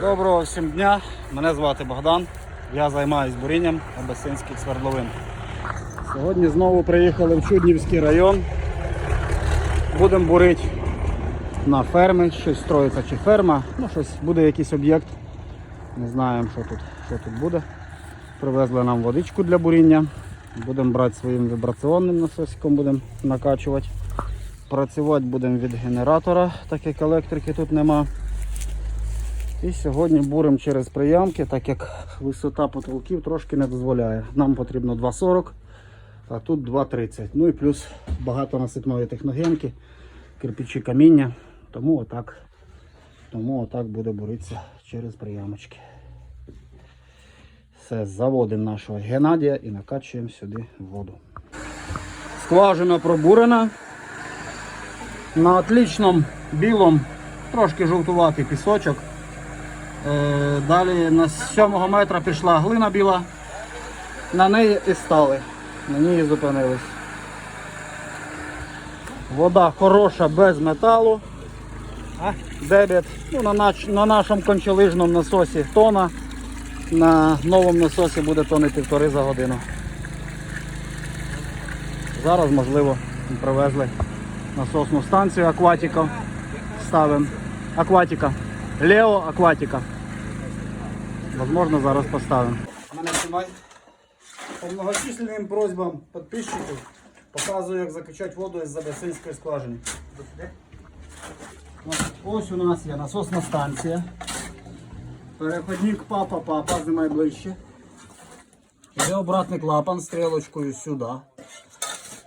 Доброго всім дня. Мене звати Богдан. Я займаюся бурінням Обесинських свердловин. Сьогодні знову приїхали в Чуднівський район. Будемо бурити на ферми. Щось строїться чи ферма. Ну, щось буде якийсь об'єкт. Не знаємо, що тут, що тут буде. Привезли нам водичку для буріння. Будемо брати своїм вібраційним насосиком, будемо накачувати. Працювати будемо від генератора, так як електрики тут нема. І сьогодні буримо через приямки, так як висота потолків трошки не дозволяє. Нам потрібно 2,40, а тут 2,30. Ну і плюс багато насипної техногенки, кирпичі каміння. Тому отак, тому отак буде буритися через приямочки. Все, заводимо нашого Геннадія і накачуємо сюди воду. Скважина пробурена. На отличному білому, трошки жовтуватий пісочок. Е, Далі на 7 метра пішла глина біла. На неї і стали. На ній зупинились. Вода хороша без металу. Дебет. Ну, на, нач, на нашому кончелижному насосі тона. На новому насосі буде тони півтори за годину. Зараз, можливо, привезли насосну станцію Акватіка. Ставимо. Акватіка. Лео Акватіка. Возможно, зараз поставимо. Мене знімай. По многочисленним просьбам підписчиків показую, як закачати воду із Забесинської скважини. Ось- Ось у нас є насосна станція. Переходник папа-папа, знімай ближче. Іде обратний клапан стрілочкою сюди.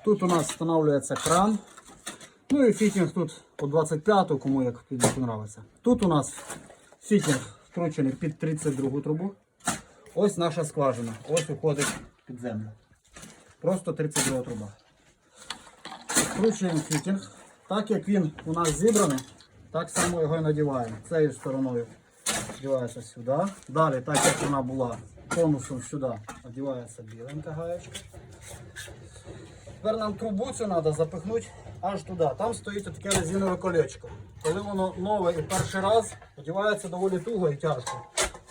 Тут у нас встановлюється кран. Ну і фітінг тут по 25 кому як як подобається. Тут у нас фітінг вкручений під 32 трубу. Ось наша скважина. Ось уходить під землю. Просто 32 труба. Вкручуємо фітінг. Так як він у нас зібраний, так само його і надіваємо. Цією стороною одівається сюди. Далі, так як вона була конусом сюди, одівається біленька гаєчка. Тепер нам трубу цю треба запихнути аж туди. Там стоїть таке резинове колечко. Коли воно нове і перший раз, одівається доволі туго і тяжко.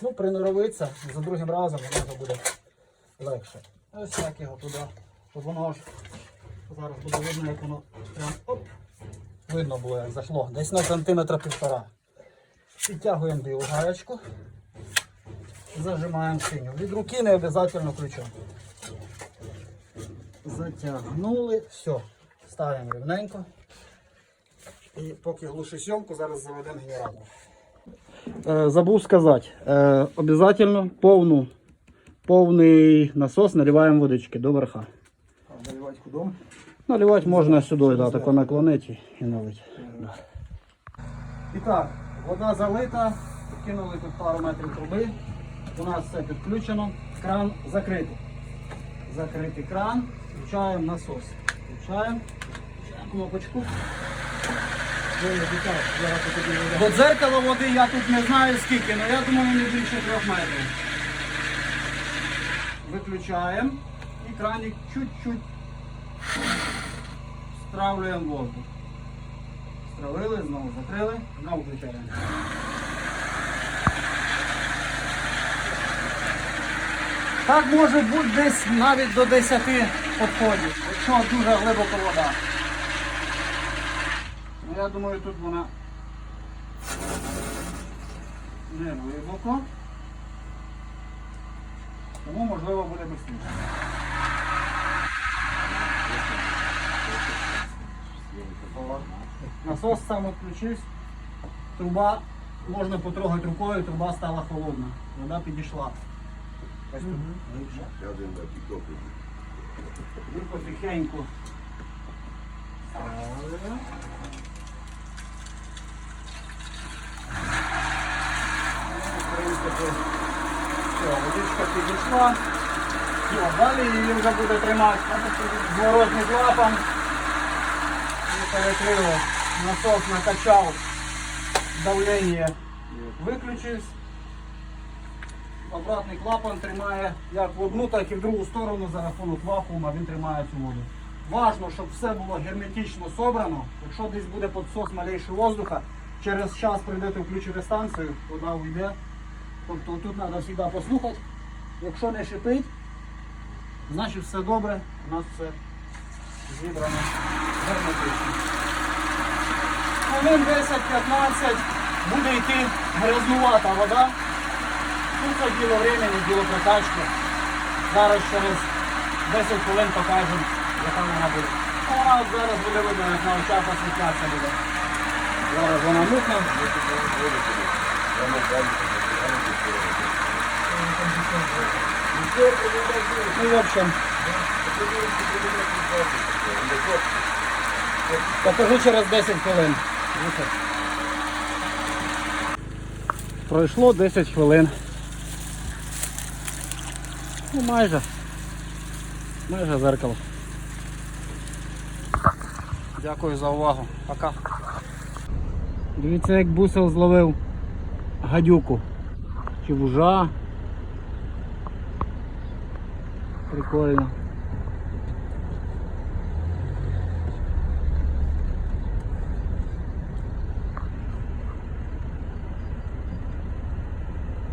Ну, приноровиться, за другим разом воно буде легше. Ось як його туди. Щоб воно аж зараз буде видно, як воно прям оп. Видно було, як зайшло. Десь на сантиметра півтора. Підтягуємо білу гаєчку. Зажимаємо синю. Від руки не обов'язково ключом. Затягнули, все, ставимо рівненько. І поки глуши сьомку, зараз заведемо генератор. Е, забув сказати, е, обов'язково повну, повний насос наливаємо водички до верха. Наливать кудом? Наливати можна сюди, да, тако наклонити і налити. Да. І так, вода залита, кинули тут пару метрів труби. У нас все підключено, кран закритий. Закритий кран, включаємо насос. Включаємо кнопочку. До дзеркала води я тут не знаю скільки, але я думаю не більше трьох метрів. Виключаємо і краник чуть-чуть стравлюємо воздух. Стравили, знову закрили, знову включаємо. Так може бути десь навіть до 10 підходів, якщо дуже глибока вода. Ну, я думаю, тут вона не глибоко. Тому можливо буде швидше. Насос сам відключився. Труба можна потрогати рукою, труба стала холодна. Вода підійшла. Тут потихеньку. ставимо. В принципі, все, водичка підійшла. Все, далі її вже буде тримати зворотний клапан. І. Насос накачав, давлення виключився. Обратний клапан тримає як в одну, так і в другу сторону за рахунок вакуума він тримає цю воду. Важно, щоб все було герметично собрано. Якщо десь буде підсос малейший воздуха, через час прийдете включити станцію, вода уйде. Тобто тут треба завжди послухати. Якщо не шипить, значить все добре, у нас все зібрано герметично. Хвилин 10-15 буде йти грязнувата вода. Це діло времени, діло прокачки. Зараз через 10 хвилин покажемо, яка вона буде. А вона зараз буде видно, як на очах освітлятися буде. Зараз вона мутна. Ну, в общем. Покажу через 10 хвилин. Пройшло 10 хвилин. Ну майже. Майже зеркало. Дякую за увагу. Пока. Дивіться, як бусел зловив гадюку. Чи вужа. Прикольно.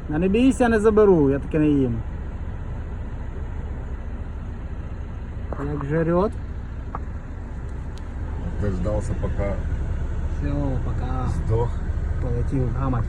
Не бійся, не заберу, я таке не їм. Як жрет. Дождался, пока Все, пока. сдох. Полетів гамать.